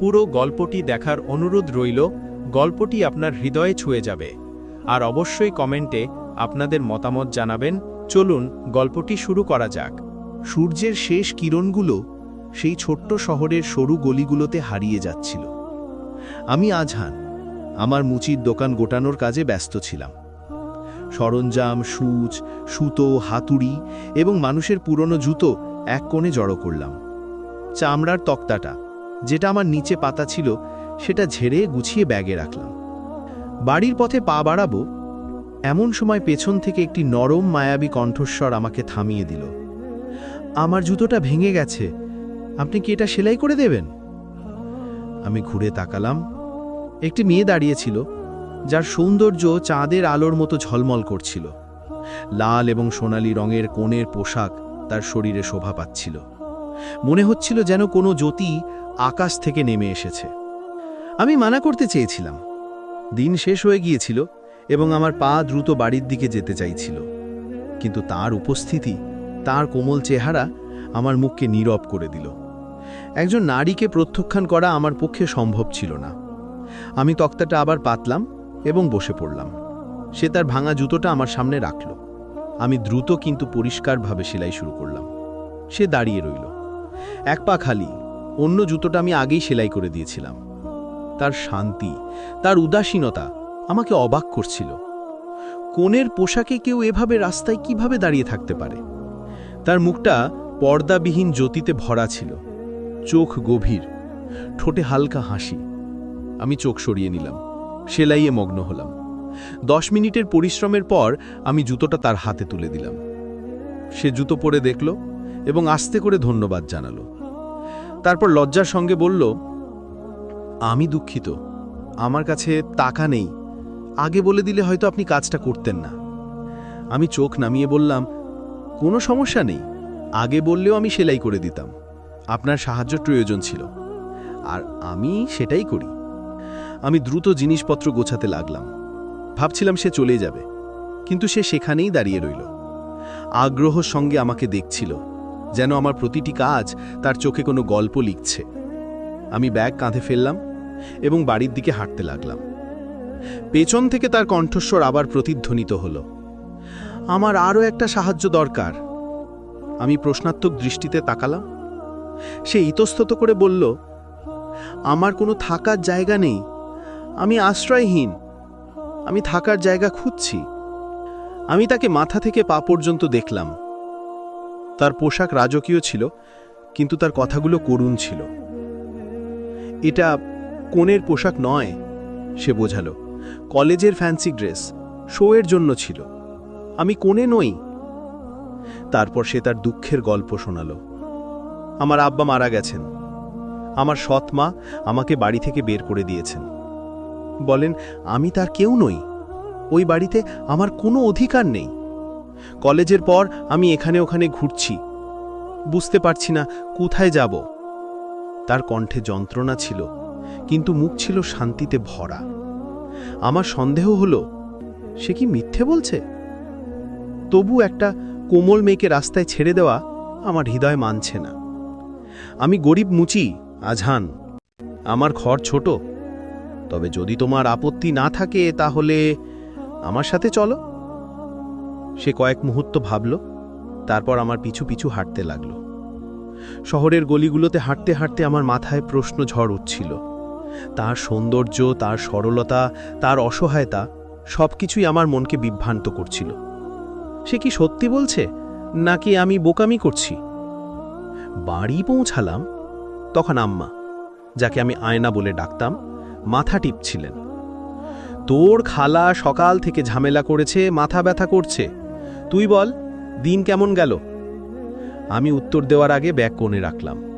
পুরো গল্পটি দেখার অনুরোধ রইল, গল্পটি আপনার হৃদয়ে ছুঁয়ে যাবে। আর অবশ্যই কমেন্টে আপনাদের মতামত জানাবেন। চলুন, গল্পটি শুরু করা যাক। সূর্যের শেষ কিরণগুলো সেই ছোট্ট শহরের সরু গলিগুলোতে হারিয়ে যাচ্ছিল। আমি আজহান আমার মুচির দোকান গোটানোর কাজে ব্যস্ত ছিলাম। সরঞ্জাম, সূচ, সুতো, হাতুড়ি এবং মানুষের পুরনো জুতো এক কোণে জড়ো করলাম। চামড়ার তক্তাটা যেটা আমার নিচে পাতা ছিল, সেটা ঝেড়ে গুছিয়ে ব্যাগে রাখলাম। বাড়ির পথে পা বাড়াবো, এমন সময় পেছন থেকে একটি নরম মায়াবী কণ্ঠস্বর আমাকে থামিয়ে দিল। আমার জুতোটা ভেঙে গেছে, আপনি কি এটা সেলাই করে দেবেন? আমি ঘুরে তাকালাম। একটি মেয়ে দাঁড়িয়েছিল যার সৌন্দর্য চাঁদের আলোর মতো ঝলমল করছিল। লাল এবং সোনালী রঙের কোণের পোশাক তার শরীরে শোভা পাচ্ছিল। মনে হচ্ছিল যেন কোনো জ্যোতি আকাশ থেকে নেমে এসেছে। আমি মানা করতে চেয়েছিলাম। দিন শেষ হয়ে গিয়েছিল এবং আমার পা দ্রুত বাড়ির দিকে যেতে চাইছিল। কিন্তু তার উপস্থিতি, তার কোমল চেহারা আমার মুখকে নীরব করে দিল। একজন নারীকে প্রত্যাখ্যান করা আমার পক্ষে সম্ভব ছিল না। আমি তক্তাটা আবার পাতলাম এবং বসে পড়লাম। সে তার ভাঙা জুতোটা আমার সামনে রাখল। আমি দ্রুত কিন্তু পরিষ্কারভাবে সেলাই শুরু করলাম। সে দাঁড়িয়ে রইল। এক পা খালি অন্য জুতোটা আমি আগেই সেলাই করে দিয়েছিলাম। তার শান্তি, তার উদাসীনতা আমাকে অবাক করছিল। কোণের পোশাকে কেউ এভাবে রাস্তায় কীভাবে দাঁড়িয়ে থাকতে পারে? তার মুখটা পর্দাবিহীন জ্যোতিতে ভরা ছিল। চোখ গভীর, ঠোঁটে হালকা হাসি। আমি চোখ সরিয়ে নিলাম, সেলাইয়ে মগ্ন হলাম। দশ মিনিটের পরিশ্রমের পর আমি জুতোটা তার হাতে তুলে দিলাম। সে জুতো পরে দেখল এবং আস্তে করে ধন্যবাদ জানালো। তারপর লজ্জার সঙ্গে বলল, আমি দুঃখিত। আমার কাছে টাকা নেই। আগে বলে দিলে হয়তো আপনি কাজটা করতেন না। আমি চোখ নামিয়ে বললাম, কোনো সমস্যা নেই। আগে বললেও আমি সেলাই করে দিতাম। আপনার সাহায্য প্রয়োজন ছিল। আর আমি সেটাই করি। আমি দ্রুত জিনিসপত্র গোছাতে লাগলাম। ভাবছিলাম সে চলে যাবে, কিন্তু সে সেখানেই দাঁড়িয়ে রইল। আগ্রহ সঙ্গে আমাকে দেখছিল। যেন আমার প্রতিটি কাজ তার চোখে কোনো গল্প লিখছে। আমি ব্যাগ কাঁধে ফেললাম এবং বাড়ির দিকে হাঁটতে লাগলাম। পেছন থেকে তার কণ্ঠস্বর আবার প্রতিধ্বনিত হল। আমার আরও একটা সাহায্য দরকার। আমি প্রশ্নাত্মক দৃষ্টিতে তাকালাম। সে ইতস্তত করে বলল, আমার কোনো থাকার জায়গা নেই। আমি আশ্রয়হীন। আমি থাকার জায়গা খুঁজছি। আমি তাকে মাথা থেকে পা পর্যন্ত দেখলাম। তার পোশাক রাজকীয় ছিল, কিন্তু তার কথাগুলো করুণ ছিল। এটা কোণের পোশাক নয়, সে বোঝালো। কলেজের ফ্যান্সি ড্রেস, শোয়ের জন্য ছিল। আমি কোণে নই। তারপর সে তার দুঃখের গল্প শোনালো। আমার আব্বা মারা গেছেন। আমার সৎ মা আমাকে বাড়ি থেকে বের করে দিয়েছেন। বলেন, আমি তার কেউ নই। ওই বাড়িতে আমার কোনো অধিকার নেই। কলেজের পর আমি এখানে ওখানে ঘুরছি। বুঝতে পারছি না কোথায় যাব। তার কণ্ঠে যন্ত্রণা ছিল, কিন্তু মুখ ছিল শান্তিতে ভরা। আমার সন্দেহ হলো, সে কি মিথ্যে বলছে? তবু একটা কোমল মেয়েকে রাস্তায় ছেড়ে দেওয়া আমার হৃদয় মানছে না। আমি গরিব মুচি আজহান আমার ঘর ছোট। তবে যদি তোমার আপত্তি না থাকে তাহলে আমার সাথে চলো। সে কয়েক মুহূর্ত ভাবল, তারপর আমার পিছু পিছু হাঁটতে লাগল। শহরের গলিগুলোতে হাঁটতে হাঁটতে আমার মাথায় প্রশ্ন ঝড় উঠছিল। তার সৌন্দর্য, তার সরলতা, তার অসহায়তা সবকিছুই আমার মনকে বিভ্রান্ত করছিল। সে কি সত্যি বলছে, নাকি আমি বোকামি করছি? বাড়ি পৌঁছালাম, তখন আম্মা, যাকে আমি আয়না বলে ডাকতাম, মাথা টিপছিলেন। তোর খালা সকাল থেকে ঝামেলা করেছে, মাথা ব্যথা করছে। তুই বল, দিন কেমন গেল? আমি উত্তর দেওয়ার আগে ব্যাগ কোণে রাখলাম।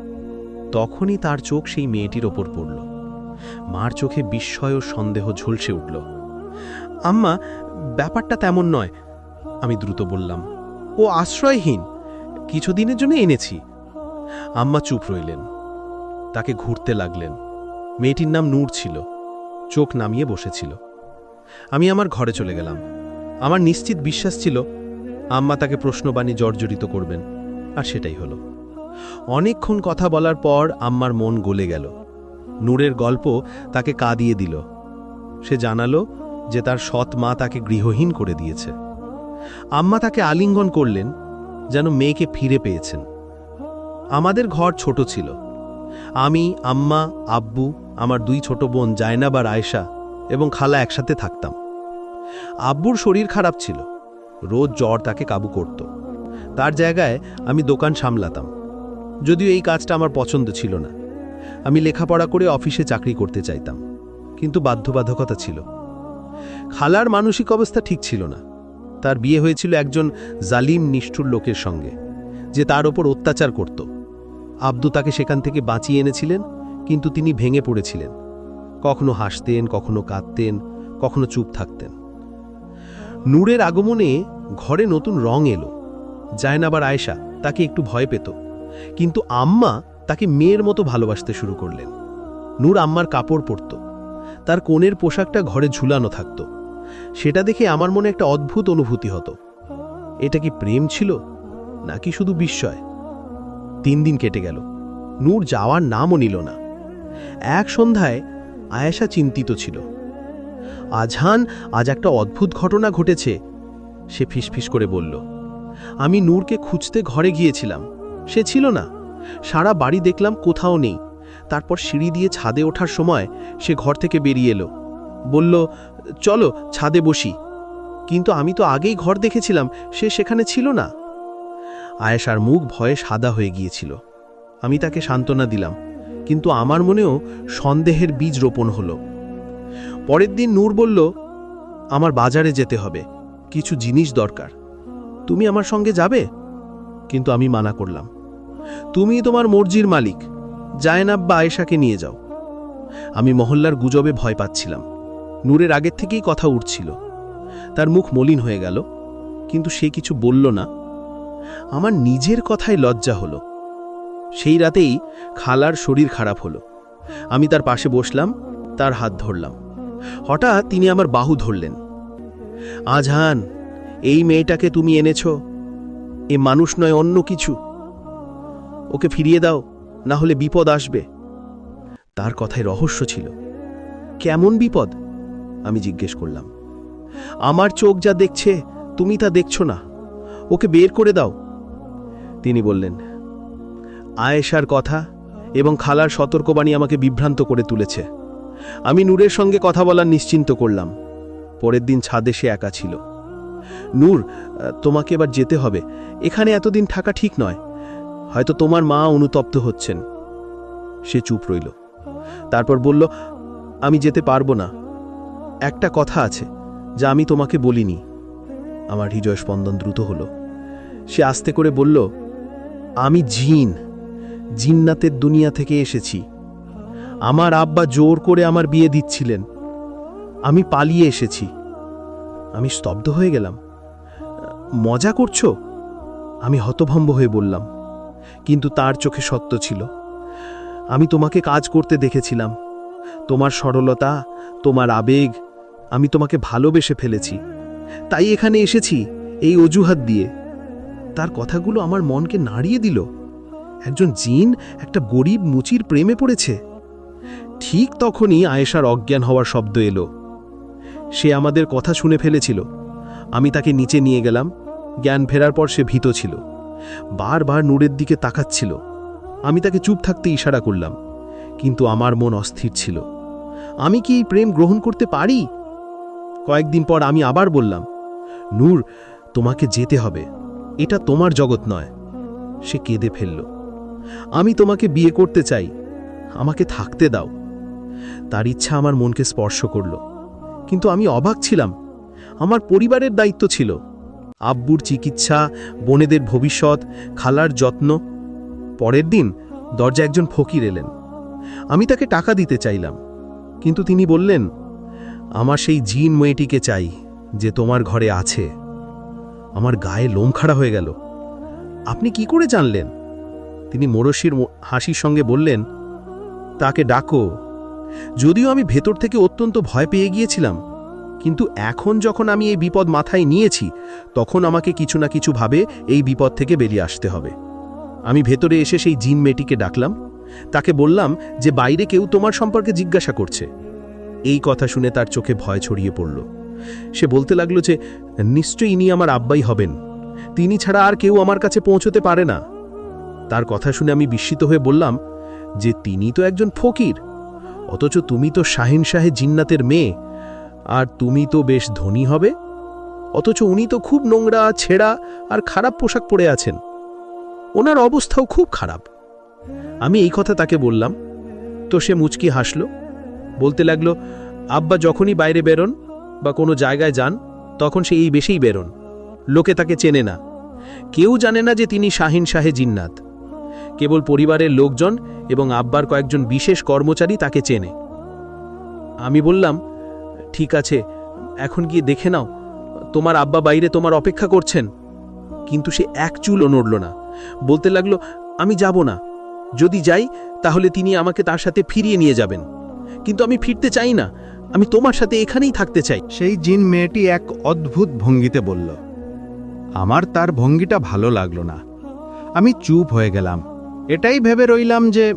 তখনই তার চোখ সেই মেয়েটির ওপর পড়ল। মার চোখে বিস্ময় ও সন্দেহ ঝলসে উঠল। আম্মা, ব্যাপারটা তেমন নয়, আমি দ্রুত বললাম। ও আশ্রয়হীন, কিছুদিনের জন্য এনেছি। আম্মা চুপ রইলেন। তাকে ঘুরতে লাগলেন। মেয়েটির নাম নূর ছিল। চোখ নামিয়ে বসেছিল। আমি আমার ঘরে চলে গেলাম। আমার নিশ্চিত বিশ্বাস ছিল আম্মা তাকে প্রশ্নবাণী জর্জরিত করবেন। আর সেটাই হলো। অনেকক্ষণ কথা বলার পর আম্মার মন গলে গেল। নূরের গল্প তাকে কাঁদিয়ে দিল। সে জানালো যে তার সৎ মা তাকে গৃহহীন করে দিয়েছে। আম্মা তাকে আলিঙ্গন করলেন, যেন মেয়েকে ফিরে পেয়েছেন। আমাদের ঘর ছোট ছিল। আমি, আম্মা, আব্বু, আমার দুই ছোট বোন জায়নাব আর আয়েশা এবং খালা একসাথে থাকতাম। আব্বুর শরীর খারাপ ছিল। রোজ জ্বর তাকে কাবু করত। তার জায়গায় আমি দোকান সামলাতাম। যদিও এই কাজটা আমার পছন্দ ছিল না। আমি লেখাপড়া করে অফিসে চাকরি করতে চাইতাম। কিন্তু বাধ্যবাধকতা ছিল। খালার মানসিক অবস্থা ঠিক ছিল না। তার বিয়ে হয়েছিল একজন জালিম নিষ্ঠুর লোকের সঙ্গে, যে তার ওপর অত্যাচার করত। আব্দু তাকে সেখান থেকে বাঁচিয়ে এনেছিলেন, কিন্তু তিনি ভেঙে পড়েছিলেন। কখনো হাসতেন, কখনো কাঁদতেন, কখনো চুপ থাকতেন। নূরের আগমনে ঘরে নতুন রং এলো। জায়নাবার আয়েশা তাকে একটু ভয় পেত, কিন্তু আম্মা তাকে মেয়ের মতো ভালোবাসতে শুরু করলেন। নূর আম্মার কাপড় পরত, তার কোণের পোশাকটা ঘরে ঝুলানো থাকত। সেটা দেখে আমার মনে একটা অদ্ভুত অনুভূতি হতো। এটা কি প্রেম ছিল, নাকি শুধু বিস্ময়? তিন দিন কেটে গেল, নূর যাওয়ার নামও নিল না। এক সন্ধ্যায় আয়েশা চিন্তিত ছিল। আজহান, আজ একটা অদ্ভুত ঘটনা ঘটেছে। সে ফিসফিস করে বলল, আমি নূরকে খুঁজতে ঘরে গিয়েছিলাম। সে ছিল না। সারা বাড়ি দেখলাম কোথাও নেই। তারপর সিঁড়ি দিয়ে ছাদে ওঠার সময় সে ঘর থেকে বেরিয়ে এলো। বলল, চলো, ছাদে বসি। কিন্তু আমি তো আগেই ঘর দেখেছিলাম, সে সেখানে ছিল না। আয়েশার মুখ ভয়ে সাদা হয়ে গিয়েছিল। আমি তাকে সান্ত্বনা দিলাম, কিন্তু আমার মনেও সন্দেহের বীজ রোপণ হলো। পরের দিন নূর বলল, আমার বাজারে যেতে হবে, কিছু জিনিস দরকার। তুমি আমার সঙ্গে যাবে? কিন্তু আমি মানা করলাম, তুমি তোমার মর্জির মালিক, জায়নাব বা আয়েশাকে নিয়ে যাও। আমি মহল্লার গুজবে ভয় পাচ্ছিলাম। নূরের আগের থেকেই কথা উঠছিল। তার মুখ মলিন হয়ে গেল, কিন্তু সে কিছু বলল না। আমার নিজের কথায় লজ্জা হলো। সেই রাতেই খালার শরীর খারাপ হলো। আমি তার পাশে বসলাম, তার হাত ধরলাম। হঠাৎ তিনি আমার বাহু ধরলেন। আজহান, এই মেয়েটাকে তুমি এনেছ। এ মানুষ নয়, অন্য কিছু। ওকে ফিরিয়ে দাও, না হলে বিপদ আসবে। তার কথায় রহস্য ছিল। কেমন বিপদ? আমি জিজ্ঞেস করলাম। আমার চোখ যা দেখছে, তুমি তা দেখছ না। ওকে বের করে দাও। তিনি বললেন, আয়েশার কথা এবং খালার সতর্কবাণী আমাকে বিভ্রান্ত করে তুলেছে। আমি নূরের সঙ্গে কথা বলার নিশ্চিন্ত করলাম। পরের দিন ছাদে সে একা ছিল। নূর তোমাকে এবার যেতে হবে। এখানে এতদিন থাকা ঠিক নয়। হয়তো তোমার মা অনুতপ্ত হচ্ছেন। সে চুপ রইল। তারপর বলল, আমি যেতে পারব না। একটা কথা আছে যা আমি তোমাকে বলিনি। আমার হৃদয় স্পন্দন দ্রুত হলো। সে আস্তে করে বলল, আমি জিন। জিন্নাতের দুনিয়া থেকে এসেছি। আমার আব্বা জোর করে আমার বিয়ে দিচ্ছিলেন। আমি পালিয়ে এসেছি। আমি স্তব্ধ হয়ে গেলাম। মজা করছ? আমি হতভম্ব হয়ে বললাম। কিন্তু তার চোখে সত্য ছিল। আমি তোমাকে কাজ করতে দেখেছিলাম। তোমার সরলতা, তোমার আবেগ, আমি তোমাকে ভালোবেসে ফেলেছি। তাই এখানে এসেছি, এই অজুহাত দিয়ে। তার কথাগুলো আমার মনকে নাড়িয়ে দিল। একজন জিন, একটা গরিব মুচির প্রেমে পড়েছে। ঠিক তখনই আয়েশার অজ্ঞান হওয়ার শব্দ এলো। সে আমাদের কথা শুনে ফেলেছিল। আমি তাকে নিচে নিয়ে গেলাম। জ্ঞান ফেরার পর সে ভীত ছিল। বারবার নূরের দিকে তাকাচ্ছিল। আমি তাকে চুপ থাকতে ইশারা করলাম। কিন্তু আমার মন অস্থির ছিল। আমি কি এই প্রেম গ্রহণ করতে পারি? কয়েকদিন পর আমি আবার বললাম, নূর, তোমাকে যেতে হবে। এটা তোমার জগৎ নয়। সে কেঁদে ফেলল। আমি তোমাকে বিয়ে করতে চাই। আমাকে থাকতে দাও। তার ইচ্ছা আমার মনকে স্পর্শ করল। কিন্তু আমি অবাক ছিলাম। আমার পরিবারের দায়িত্ব ছিল। আব্বুর চিকিৎসা, বোনেদের ভবিষ্যৎ, খালার যত্ন। পরের দিন দরজা একজন ফকির এলেন। আমি তাকে টাকা দিতে চাইলাম। কিন্তু তিনি বললেন, আমার সেই জিন মেয়েটিকে চাই যে তোমার ঘরে আছে। আমার গায়ে লোম খাড়া হয়ে গেল। আপনি কি করে জানলেন? তিনি মোরশির হাসির সঙ্গে বললেন, তাকে ডাকো যদিও আমি ভেতর থেকে অত্যন্ত ভয় পেয়ে গিয়েছিলাম, কিন্তু এখন যখন আমি এই বিপদ মাথায় নিয়েছি, তখন আমাকে কিছু না কিছু ভাবে এই বিপদ থেকে বেরিয়ে আসতে হবে। আমি ভেতরে এসে সেই জিন মেয়েটিকে ডাকলাম। তাকে বললাম যে বাইরে কেউ তোমার সম্পর্কে জিজ্ঞাসা করছে। এই কথা শুনে তার চোখে ভয় ছড়িয়ে পড়ল। সে বলতে লাগল যে, নিশ্চয়ই ইনি আমার আব্বাই হবেন। তিনি ছাড়া আর কেউ আমার কাছে পৌঁছতে পারে না। তার কথা শুনে আমি বিস্মিত হয়ে বললাম, যে তিনি তো একজন ফকির অথচ তুমি তো শাহিন শাহে জিন্নাতের মেয়ে, আর তুমি তো বেশ ধনী হবে। অথচ উনি তো খুব নোংরা, ছেঁড়া আর খারাপ পোশাক পরে আছেন। ওনার অবস্থাও খুব খারাপ। আমি এই কথা তাকে বললাম। তো সে মুচকি হাসল। বলতে লাগল, আব্বা যখনই বাইরে বেরোন বা কোনো জায়গায় যান, তখন সে এই বেশেই বেরোন। লোকে তাকে চেনে না। কেউ জানে না যে তিনি শাহিন শাহে জিন্নাত। কেবল পরিবারের লোকজন এবং আব্বার কয়েকজন বিশেষ কর্মচারী তাকে চেনে। আমি বললাম, ঠিক আছে, এখন গিয়ে দেখে নাও, তোমার আব্বা বাইরে তোমার অপেক্ষা করছেন। কিন্তু সে এক চুলও নড়ল না। বলতে লাগল, আমি যাব না। যদি যাই, তাহলে তিনি আমাকে তার সাথে ফিরিয়ে নিয়ে যাবেন। কিন্তু আমি ফিরতে চাই না। আমি তোমার সাথে এখানেই থাকতে চাই। সেই জিন মেয়েটি এক অদ্ভুত ভঙ্গিতে বলল, আমার তার ভঙ্গিটা ভালো লাগল না। আমি চুপ হয়ে গেলাম। এটাই ভেবে রইলাম যে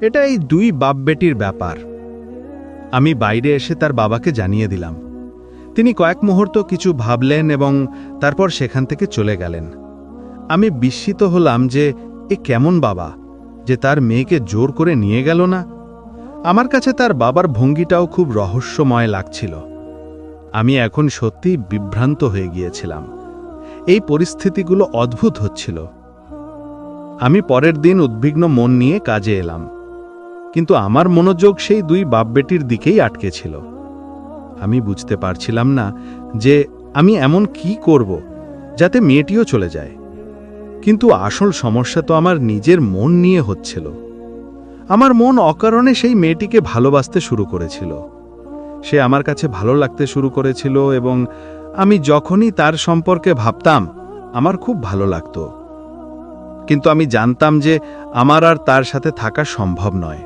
এটা এই দুই বাপ বেটির ব্যাপার। আমি বাইরে এসে তার বাবাকে জানিয়ে দিলাম। তিনি কয়েক মুহূর্ত কিছু ভাবলেন এবং তারপর সেখান থেকে চলে গেলেন। আমি বিস্মিত হলাম যে, এ কেমন বাবা? যে তার মেয়েকে জোর করে নিয়ে গেল না? আমার কাছে তার বাবার ভঙ্গিটাও খুব রহস্যময় লাগছিল। আমি এখন সত্যি বিভ্রান্ত হয়ে গিয়েছিলাম। এই পরিস্থিতিগুলো অদ্ভুত হচ্ছিল। আমি পরের দিন উদ্বিগ্ন মন নিয়ে কাজে এলাম। কিন্তু আমার মনোযোগ সেই দুই বাপবেটির দিকেই আটকে ছিল। আমি বুঝতে পারছিলাম না যে আমি এমন কি করব যাতে মেয়েটিও চলে যায়। কিন্তু আসল সমস্যা তো আমার নিজের মন নিয়ে হচ্ছিল। আমার মন অকারণে সেই মেয়েটিকে ভালোবাসতে শুরু করেছিল। সে আমার কাছে ভালো লাগতে শুরু করেছিল এবং আমি যখনই তার সম্পর্কে ভাবতাম, আমার খুব ভালো লাগতো। কিন্তু আমি জানতাম যে আমার আর তার সাথে থাকা সম্ভব নয়।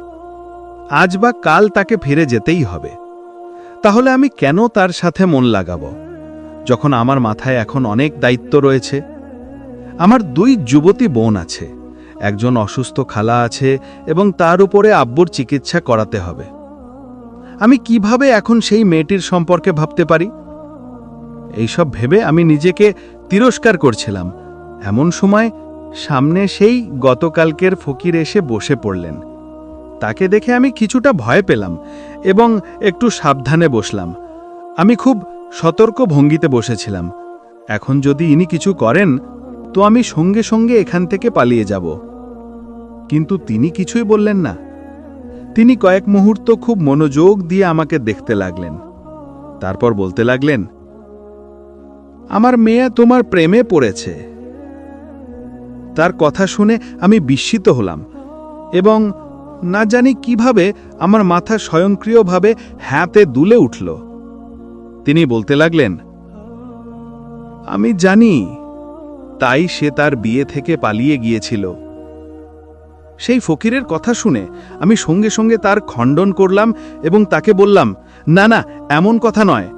আজ বা কাল তাকে ফিরে যেতেই হবে। তাহলে আমি কেন তার সাথে মন লাগাব? যখন আমার মাথায় এখন অনেক দায়িত্ব রয়েছে। আমার দুই যুবতী বোন আছে। একজন অসুস্থ খালা আছে এবং তার উপরে আব্বুর চিকিৎসা করাতে হবে। আমি কীভাবে এখন সেই মেয়েটির সম্পর্কে ভাবতে পারি? এইসব ভেবে আমি নিজেকে তিরস্কার করছিলাম। এমন সময় সামনে সেই গতকালকের ফকির এসে বসে পড়লেন। তাকে দেখে আমি কিছুটা ভয় পেলাম এবং একটু সাবধানে বসলাম। আমি খুব সতর্ক ভঙ্গিতে বসেছিলাম। এখন যদি ইনি কিছু করেন, তো আমি সঙ্গে সঙ্গে এখান থেকে পালিয়ে যাব। কিন্তু তিনি কিছুই বললেন না। তিনি কয়েক মুহূর্ত খুব মনোযোগ দিয়ে আমাকে দেখতে লাগলেন। তারপর বলতে লাগলেন, আমার মেয়ে তোমার প্রেমে পড়েছে। তার কথা শুনে আমি বিস্মিত হলাম এবং না জানি কীভাবে আমার মাথা স্বয়ংক্রিয়ভাবে হ্যাঁতে দুলে উঠল। তিনি বলতে লাগলেন, আমি জানি, তাই সে তার বিয়ে থেকে পালিয়ে গিয়েছিল। সেই ফকিরের কথা শুনে আমি সঙ্গে সঙ্গে তার খণ্ডন করলাম এবং তাকে বললাম, না না, এমন কথা নয়।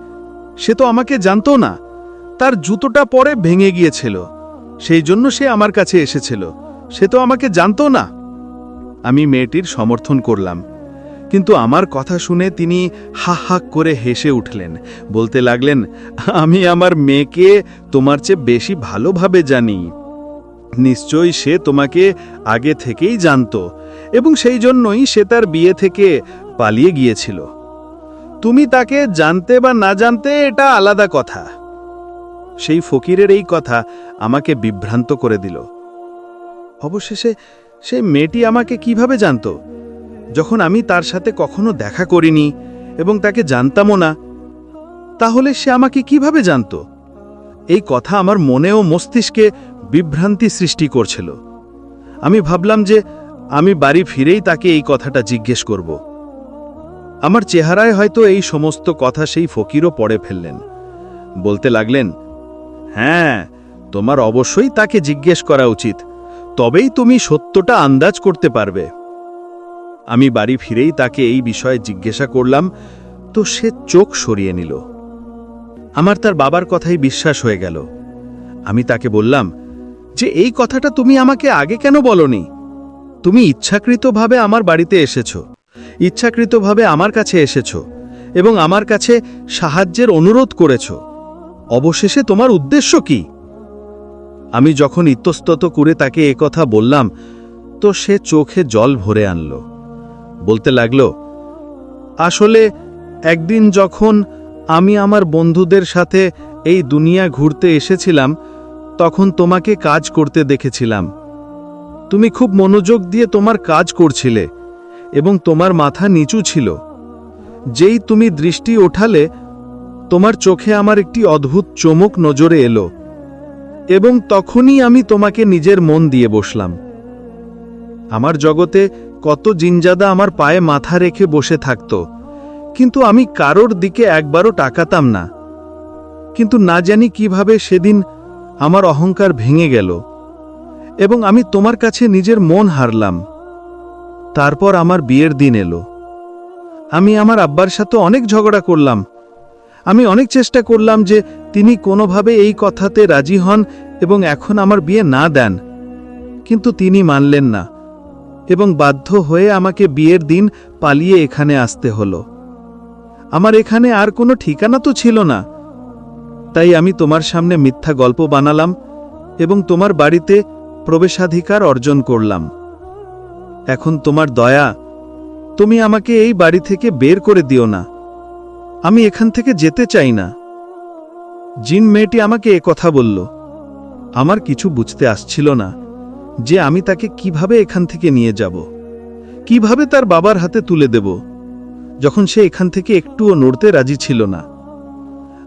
সে তো আমাকে জানতো না। তার জুতোটা পরে ভেঙে গিয়েছিল। সেই জন্য সে আমার কাছে এসেছিল। সে তো আমাকে জানতো না। আমি মেয়েটির সমর্থন করলাম। কিন্তু আমার কথা শুনে তিনি হা হা করে হেসে উঠলেন। বলতে লাগলেন, আমি আমার মেয়েকে তোমার চেয়ে বেশি ভালোভাবে জানি। নিশ্চয়ই সে তোমাকে আগে থেকেই জানতো এবং সেই জন্যই সে তার বিয়ে থেকে পালিয়ে গিয়েছিল। তুমি তাকে জানতে বা না জানতে এটা আলাদা কথা। সেই ফকিরের এই কথা আমাকে বিভ্রান্ত করে দিল। অবশেষে সেই মেয়েটি আমাকে কীভাবে জানতো? যখন আমি তার সাথে কখনো দেখা করিনি এবং তাকে জানতামও না, তাহলে সে আমাকে কীভাবে জানতো? এই কথা আমার মনে ও মস্তিষ্কে বিভ্রান্তি সৃষ্টি করছিল। আমি ভাবলাম যে আমি বাড়ি ফিরেই তাকে এই কথাটা জিজ্ঞেস করব। আমার চেহারায় হয়তো এই সমস্ত কথা সেই ফকিরও পড়ে ফেললেন। বলতে লাগলেন হ্যাঁ তোমার অবশ্যই তাকে জিজ্ঞেস করা উচিত। তবেই তুমি সত্যটা আন্দাজ করতে পারবে। আমি বাড়ি ফিরেই তাকে এই বিষয়ে জিজ্ঞাসা করলাম, তো সে চোখ সরিয়ে নিল। আমার তার বাবার কথাই বিশ্বাস হয়ে গেল। আমি তাকে বললাম, যে এই কথাটা তুমি আমাকে আগে কেন বলনি? তুমি ইচ্ছাকৃতভাবে আমার বাড়িতে এসেছ, ইচ্ছাকৃতভাবে আমার কাছে এসেছ এবং আমার কাছে সাহায্যের অনুরোধ করেছ। অবশেষে তোমার উদ্দেশ্য কি? আমি যখন ইতস্তত করে তাকে একথা বললাম, তো সে চোখে জল ভরে আনল। বলতে লাগল, আসলে একদিন যখন আমি আমার বন্ধুদের সাথে এই দুনিয়া ঘুরতে এসেছিলাম, তখন তোমাকে কাজ করতে দেখেছিলাম। তুমি খুব মনোযোগ দিয়ে তোমার কাজ করছিলে এবং তোমার মাথা নিচু ছিল। যেই তুমি দৃষ্টি ওঠালে তোমার চোখে আমার একটি অদ্ভুত চমক নজরে এলো, এবং তখনই আমি তোমাকে নিজের মন দিয়ে বসলাম। আমার জগতে কত জিনজাদা আমার পায়ে মাথা রেখে বসে থাকত, কিন্তু আমি কারোর দিকে একবারও টাকাতাম না। কিন্তু না জানি কীভাবে সেদিন আমার অহংকার ভেঙে গেল, এবং আমি তোমার কাছে নিজের মন হারলাম। তারপর আমার বিয়ের দিন এলো। আমি আমার আব্বার সাথে অনেক ঝগড়া করলাম আমি অনেক চেষ্টা করলাম যে তিনি কোনোভাবে এই কথাতে রাজি হন এবং এখন আমার বিয়ে না দেন। কিন্তু তিনি মানলেন না এবং বাধ্য হয়ে আমাকে বিয়ের দিন পালিয়ে এখানে আসতে হলো। আমার এখানে আর কোনো ঠিকানা তো ছিল না। তাই আমি তোমার সামনে মিথ্যা গল্প বানালাম এবং তোমার বাড়িতে প্রবেশাধিকার অর্জন করলাম। এখন তোমার দয়া, তুমি আমাকে এই বাড়ি থেকে বের করে দিও না। আমি এখান থেকে যেতে চাই না। জিন মেয়েটি আমাকে এ কথা বলল। আমার কিছু বুঝতে আসছিল না যে আমি তাকে কীভাবে এখান থেকে নিয়ে যাব। কীভাবে তার বাবার হাতে তুলে দেব, যখন সে এখান থেকে একটুও নড়তে রাজি ছিল না।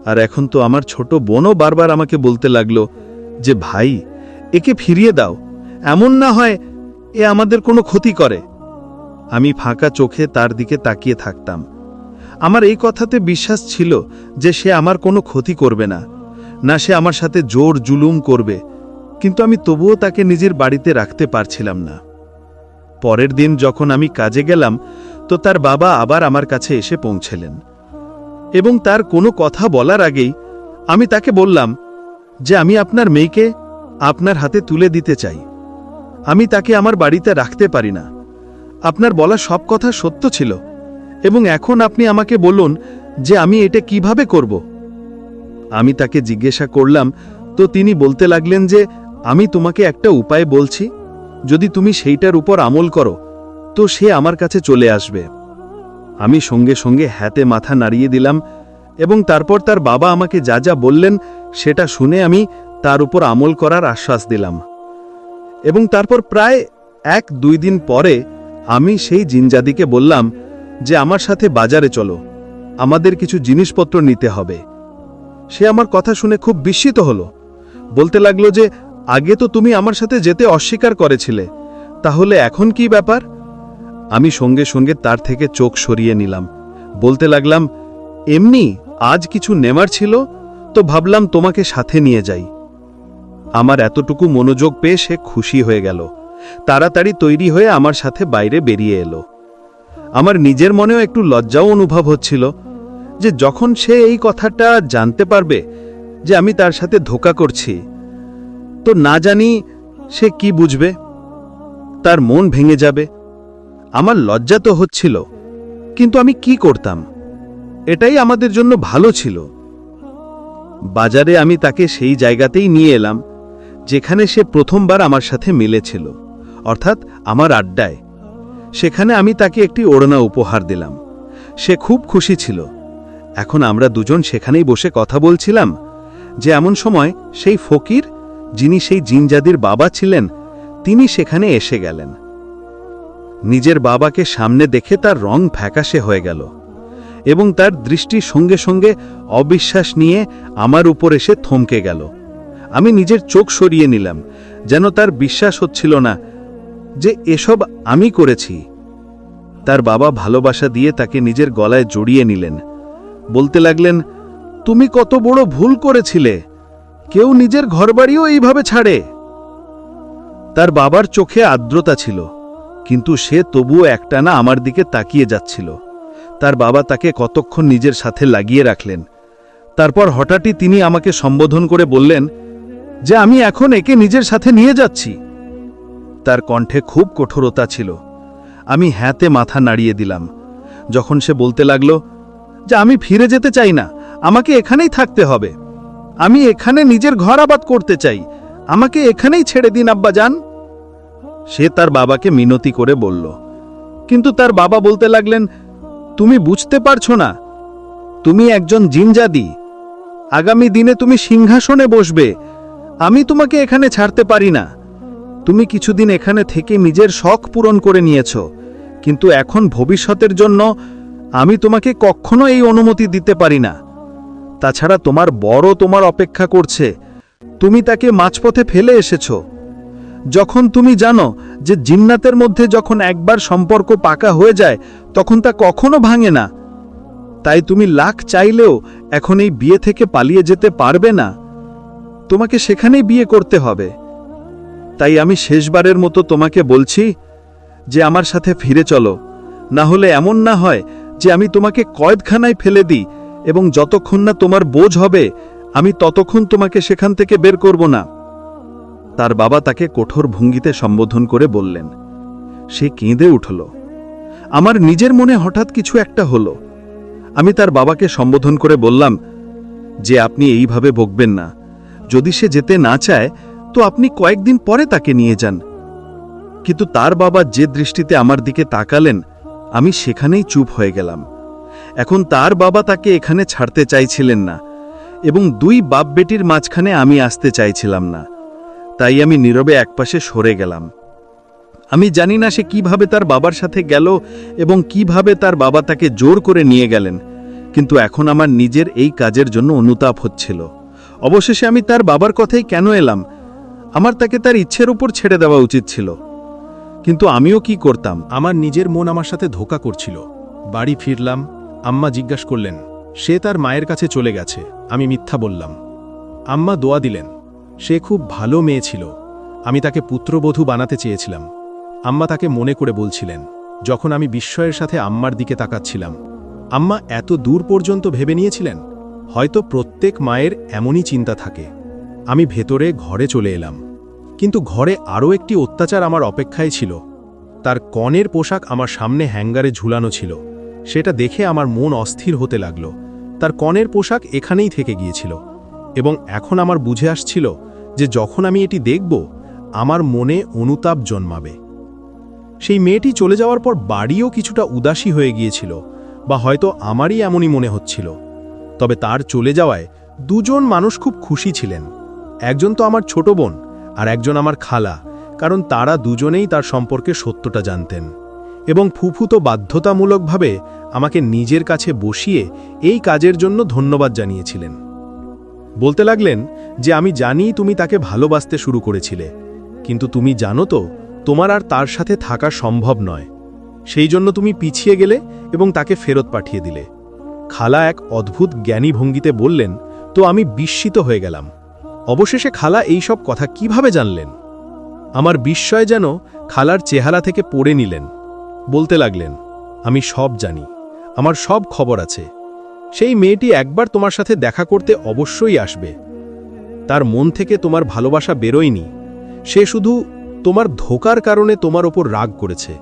আর এখন তো আমার ছোট বোনও বারবার আমাকে বলতে লাগল যে, ভাই, একে ফিরিয়ে দাও। এমন না হয় এ আমাদের কোনো ক্ষতি করে। আমি ফাঁকা চোখে তার দিকে তাকিয়ে থাকতাম। আমার এই কথাতে বিশ্বাস ছিল যে সে আমার কোনো ক্ষতি করবে না। না, সে আমার সাথে জোর জুলুম করবে, কিন্তু আমি তবুও তাকে নিজের বাড়িতে রাখতে পারছিলাম না। পরের দিন যখন আমি কাজে গেলাম, তো তার বাবা আবার আমার কাছে এসে পৌঁছলেন। এবং তার কোনো কথা বলার আগেই আমি তাকে বললাম যে আমি আপনার মেয়েকে আপনার হাতে তুলে দিতে চাই। আমি তাকে আমার বাড়িতে রাখতে পারি না। আপনার বলা সব কথা সত্য ছিল। এবং এখন আপনি আমাকে বলুন যে আমি এটা কীভাবে করব। আমি তাকে জিজ্ঞাসা করলাম, তো তিনি বলতে লাগলেন যে, আমি তোমাকে একটা উপায় বলছি। যদি তুমি সেইটার উপর আমল করো, তো সে আমার কাছে চলে আসবে। আমি সঙ্গে সঙ্গে হ্যাতে মাথা নাড়িয়ে দিলাম এবং তারপর তার বাবা আমাকে যা যা বললেন সেটা শুনে আমি তার উপর আমল করার আশ্বাস দিলাম। এবং তারপর প্রায় এক দুই দিন পরে আমি সেই জিনজাদিকে বললাম যে আমার সাথে বাজারে চলো। আমাদের কিছু জিনিসপত্র নিতে হবে। সে আমার কথা শুনে খুব বিস্মিত হলো। বলতে লাগল যে, আগে তো তুমি আমার সাথে যেতে অস্বীকার করেছিলে। তাহলে এখন কি ব্যাপার? আমি সঙ্গে সঙ্গে তার থেকে চোখ সরিয়ে নিলাম। বলতে লাগলাম, এমনি, আজ কিছু নেমার ছিল? তো ভাবলাম তোমাকে সাথে নিয়ে যাই। আমার এতটুকু মনোযোগ পেয়ে সে খুশি হয়ে গেল। তাড়াতাড়ি তৈরি হয়ে আমার সাথে বাইরে বেরিয়ে এলো। আমার নিজের মনেও একটু লজ্জাও অনুভব হচ্ছিল যে যখন সে এই কথাটা জানতে পারবে যে আমি তার সাথে ধোকা করছি, তো না জানি সে কি বুঝবে। তার মন ভেঙে যাবে। আমার লজ্জা তো হচ্ছিল, কিন্তু আমি কি করতাম? এটাই আমাদের জন্য ভালো ছিল। বাজারে আমি তাকে সেই জায়গাতেই নিয়ে এলাম, যেখানে সে প্রথমবার আমার সাথে মিলেছিল, অর্থাৎ আমার আড্ডায়। সেখানে আমি তাকে একটি ওড়না উপহার দিলাম। সে খুব খুশি ছিল। এখন আমরা দুজন সেখানেই বসে কথা বলছিলাম যে এমন সময় সেই ফকির, যিনি সেই জিনজাদির বাবা ছিলেন, তিনি সেখানে এসে গেলেন। নিজের বাবাকে সামনে দেখে তার রং ফ্যাকাশে হয়ে গেল এবং তার দৃষ্টি সঙ্গে সঙ্গে অবিশ্বাস নিয়ে আমার উপর এসে থমকে গেল। আমি নিজের চোখ সরিয়ে নিলাম যেন তার বিশ্বাস হচ্ছিল না যে এসব আমি করেছি। তার বাবা ভালোবাসা দিয়ে তাকে নিজের গলায় জড়িয়ে নিলেন। বলতে লাগলেন, তুমি কত বড় ভুল করেছিলে। কেউ নিজের ঘরবাড়িও এইভাবে ছাড়ে। তার বাবার চোখে আর্দ্রতা ছিল, কিন্তু সে তবুও একটানা আমার দিকে তাকিয়ে যাচ্ছিল। তার বাবা তাকে কতক্ষণ নিজের সাথে লাগিয়ে রাখলেন। তারপর হঠাৎই তিনি আমাকে সম্বোধন করে বললেন যে, আমি এখন একে নিজের সাথে নিয়ে যাচ্ছি। তার কণ্ঠে খুব কঠোরতা ছিল। আমি হ্যাঁতে মাথা নাড়িয়ে দিলাম। যখন সে বলতে লাগল, যে, আমি ফিরে যেতে চাই না। আমাকে এখানেই থাকতে হবে। আমি এখানে নিজের ঘর আবাদ করতে চাই। আমাকে এখানেই ছেড়ে দিন আব্বা যান সে তার বাবাকে মিনতি করে বলল। কিন্তু তার বাবা বলতে লাগলেন, তুমি বুঝতে পারছ না। তুমি একজন জিনজাদি। আগামী দিনে তুমি সিংহাসনে বসবে। আমি তোমাকে এখানে ছাড়তে পারি না। তুমি কিছুদিন এখানে থেকে নিজের শখ পূরণ করে নিয়েছ। কিন্তু এখন ভবিষ্যতের জন্য আমি তোমাকে কখনো এই অনুমতি দিতে পারি না। তাছাড়া তোমার বড় তোমার অপেক্ষা করছে। তুমি তাকে মাঝপথে ফেলে এসেছ। যখন তুমি জানো যে জিন্নাতের মধ্যে যখন একবার সম্পর্ক পাকা হয়ে যায়, তখন তা কখনো ভাঙে না। তাই তুমি লাখ চাইলেও এখন এই বিয়ে থেকে পালিয়ে যেতে পারবে না। তোমাকে সেখানেই বিয়ে করতে হবে। তাই আমি শেষবারের মতো তোমাকে বলছি যে আমার সাথে ফিরে চলো। না হলে এমন না হয় যে আমি তোমাকে কয়েদখানায় ফেলে দিই এবং যতক্ষণ না তোমার বোঝ হবে, আমি ততক্ষণ তোমাকে সেখান থেকে বের করব না। তার বাবা তাকে কঠোর ভঙ্গিতে সম্বোধন করে বললেন, সে কেঁদে উঠল। আমার নিজের মনে হঠাৎ কিছু একটা হলো। আমি তার বাবাকে সম্বোধন করে বললাম, যে আপনি এইভাবে বকবেন না। যদি সে যেতে না চায় তো আপনি কয়েকদিন পরে তাকে নিয়ে যান। কিন্তু তার বাবা যে দৃষ্টিতে আমার দিকে তাকালেন, আমি সেখানেই চুপ হয়ে গেলাম। এখন তার বাবা তাকে এখানে ছাড়তে চাইছিলেন না, এবং দুই বাপ বেটির মাঝখানে আমি আসতে চাইছিলাম না। তাই আমি নীরবে একপাশে সরে গেলাম। আমি জানি না সে কীভাবে তার বাবার সাথে গেল এবং কীভাবে তার বাবা তাকে জোর করে নিয়ে গেলেন, কিন্তু এখন আমার নিজের এই কাজের জন্য অনুতাপ হচ্ছিল। অবশেষে আমি তার বাবার কথাই কেন এলাম? আমার তাকে তার ইচ্ছের উপর ছেড়ে দেওয়া উচিত ছিল। কিন্তু আমিও কি করতাম? আমার নিজের মন আমার সাথে ধোকা করছিল। বাড়ি ফিরলাম, আম্মা জিজ্ঞাস করলেন, সে তার মায়ের কাছে চলে গেছে। আমি মিথ্যা বললাম। আম্মা দোয়া দিলেন, সে খুব ভালো মেয়ে ছিল। আমি তাকে পুত্রবধূ বানাতে চেয়েছিলাম। আম্মা তাকে মনে করে বলছিলেন, যখন আমি বিস্ময়ের সাথে আম্মার দিকে তাকাচ্ছিলাম, আম্মা এত দূর পর্যন্ত ভেবে নিয়েছিলেন? হয়তো প্রত্যেক মায়ের এমনই চিন্তা থাকে। আমি ভেতরে ঘরে চলে এলাম। কিন্তু ঘরে আরও একটি অত্যাচার আমার অপেক্ষায় ছিল। তার কনের পোশাক আমার সামনে হ্যাঙ্গারে ঝুলানো ছিল। সেটা দেখে আমার মন অস্থির হতে লাগল। তার কনের পোশাক এখানেই থেকে গিয়েছিল। এবং এখন আমার বুঝে আসছিল যে যখন আমি এটি দেখব, আমার মনে অনুতাপ জন্মাবে। সেই মেয়েটি চলে যাওয়ার পর বাড়িও কিছুটা উদাসী হয়ে গিয়েছিল, বা হয়তো আমারই এমনই মনে হচ্ছিল। তবে তার চলে যাওয়ায় দুজন মানুষ খুব খুশি ছিলেন। একজন তো আমার ছোট বোন আর একজন আমার খালা, কারণ তারা দুজনেই তার সম্পর্কে সত্যটা জানতেন। এবং ফুফু তো বাধ্যতামূলকভাবে আমাকে নিজের কাছে বসিয়ে এই কাজের জন্য ধন্যবাদ জানিয়েছিলেন। বলতে লাগলেন যে আমি জানি তুমি তাকে ভালোবাসতে শুরু করেছিলে, কিন্তু তুমি জানো তো তোমার আর তার সাথে থাকা সম্ভব নয়। সেই জন্য তুমি পিছিয়ে গেলে এবং তাকে ফেরত পাঠিয়ে দিলে। খালা এক অদ্ভুত জ্ঞানী ভঙ্গিতে বললেন, তো আমি বিস্মিত হয়ে গেলাম। অবশেষে খালা এই সব কথা কীভাবে জানলেন? আমার বিস্ময় যেন খালার চেহারা থেকে পড়ে নিলেন। বলতে লাগলেন, আমি সব জানি, আমার সব খবর আছে। সেই মেয়েটি একবার তোমার সাথে দেখা করতে অবশ্যই আসবে। তার মন থেকে তোমার ভালোবাসা বেরোয়নি। সে শুধু তোমার ধোকার কারণে তোমার ওপর রাগ করেছে।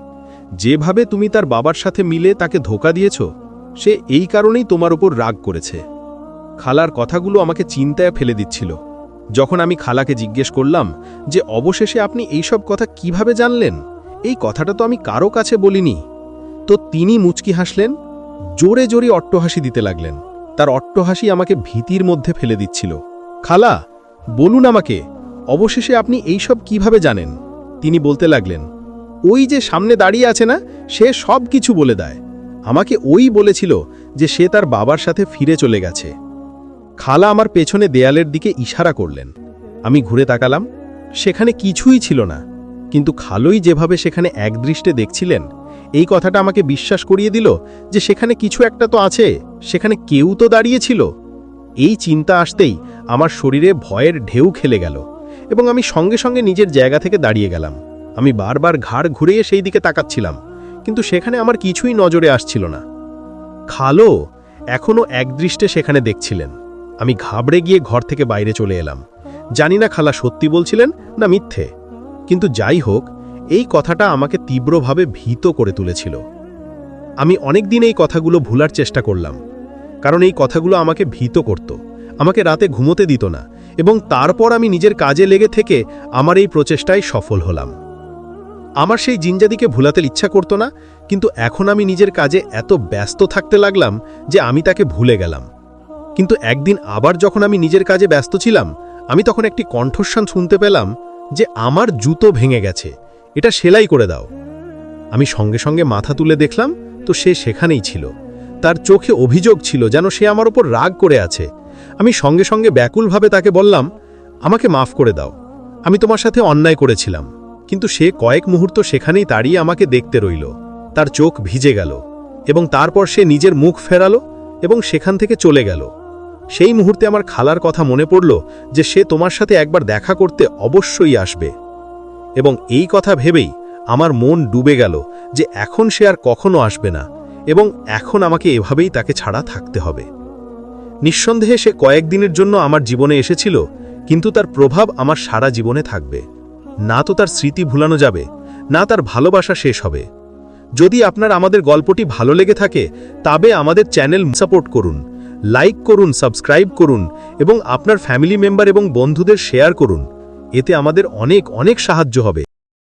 যেভাবে তুমি তার বাবার সাথে মিলে তাকে ধোকা দিয়েছ, সে এই কারণেই তোমার ওপর রাগ করেছে। খালার কথাগুলো আমাকে চিন্তায় ফেলে দিচ্ছিল। যখন আমি খালাকে জিজ্ঞেস করলাম যে, অবশেষে আপনি এইসব কথা কীভাবে জানলেন? এই কথাটা তো আমি কারও কাছে বলিনি। তো তিনি মুচকি হাসলেন, জোরে জোরে অট্টহাসি দিতে লাগলেন। তার অট্টহাসি আমাকে ভীতির মধ্যে ফেলে দিচ্ছিল। খালা, বলুন আমাকে, অবশেষে আপনি এইসব কীভাবে জানেন? তিনি বলতে লাগলেন, ওই যে সামনে দাঁড়িয়ে আছে না, সে সব কিছু বলে দেয়। আমাকে ওই বলেছিল যে, সে তার বাবার সাথে ফিরে চলে গেছে। খালা আমার পেছনে দেয়ালের দিকে ইশারা করলেন। আমি ঘুরে তাকালাম, সেখানে কিছুই ছিল না। কিন্তু খালই যেভাবে সেখানে একদৃষ্টে দেখছিলেন, এই কথাটা আমাকে বিশ্বাস করিয়ে দিল যে সেখানে কিছু একটা তো আছে, সেখানে কেউ তো দাঁড়িয়েছিল এই চিন্তা আসতেই আমার শরীরে ভয়ের ঢেউ খেলে গেল এবং আমি সঙ্গে সঙ্গে নিজের জায়গা থেকে দাঁড়িয়ে গেলাম। আমি বারবার ঘাড় ঘুরিয়ে সেই দিকে তাকাচ্ছিলাম, কিন্তু সেখানে আমার কিছুই নজরে আসছিল না। খালো এখনও একদৃষ্টে সেখানে দেখছিলেন। আমি ঘাবড়ে গিয়ে ঘর থেকে বাইরে চলে এলাম। জানি না খালা সত্যি বলছিলেন না মিথ্যে। কিন্তু যাই হোক, এই কথাটা আমাকে তীব্রভাবে ভীত করে তুলেছিল। আমি অনেক দিন এই কথাগুলো ভুলার চেষ্টা করলাম, কারণ এই কথাগুলো আমাকে ভীত করত, আমাকে রাতে ঘুমোতে দিত না, এবং তারপর আমি নিজের কাজে লেগে থেকে আমার এই প্রচেষ্টায় সফল হলাম। আমার সেই জিনজাদিকে ভুলাতে ইচ্ছা করত না, কিন্তু এখন আমি নিজের কাজে এত ব্যস্ত থাকতে লাগলাম যে আমি তাকে ভুলে গেলাম। কিন্তু একদিন আবার যখন আমি নিজের কাজে ব্যস্ত ছিলাম, আমি তখন একটি কণ্ঠস্বান শুনতে পেলাম যে আমার জুতো ভেঙে গেছে, এটা সেলাই করে দাও। আমি সঙ্গে সঙ্গে মাথা তুলে দেখলাম, তো সে সেখানেই ছিল। তার চোখে অভিযোগ ছিল যেন সে আমার ওপর রাগ করে আছে। আমি সঙ্গে সঙ্গে ব্যাকুলভাবে তাকে বললাম, আমাকে মাফ করে দাও। আমি তোমার সাথে অন্যায় করেছিলাম, কিন্তু সে কয়েক মুহূর্ত সেখানেই দাঁড়িয়ে আমাকে দেখতে রইল। তার চোখ ভিজে গেল এবং তারপর সে নিজের মুখ ফেরালো এবং সেখান থেকে চলে গেল। সেই মুহূর্তে আমার খালার কথা মনে পড়ল যে সে তোমার সাথে একবার দেখা করতে অবশ্যই আসবে। এবং এই কথা ভেবেই আমার মন ডুবে গেল যে এখন সে আর কখনো আসবে না এবং এখন আমাকে এভাবেই তাকে ছাড়া থাকতে হবে। নিঃসন্দেহে সে কয়েকদিনের জন্য আমার জীবনে এসেছিল, কিন্তু তার প্রভাব আমার সারা জীবনে থাকবে। না তো তার স্মৃতি ভুলানো যাবে, না তার ভালোবাসা শেষ হবে। যদি আপনার আমাদের গল্পটি ভালো লেগে থাকে, তবে আমাদের চ্যানেল সাপোর্ট করুন। লাইক করুন সাবস্ক্রাইব করুন এবং আপনার ফ্যামিলি মেম্বার এবং বন্ধুদের শেয়ার করুন। এতে আমাদের অনেক অনেক সাহায্য হবে।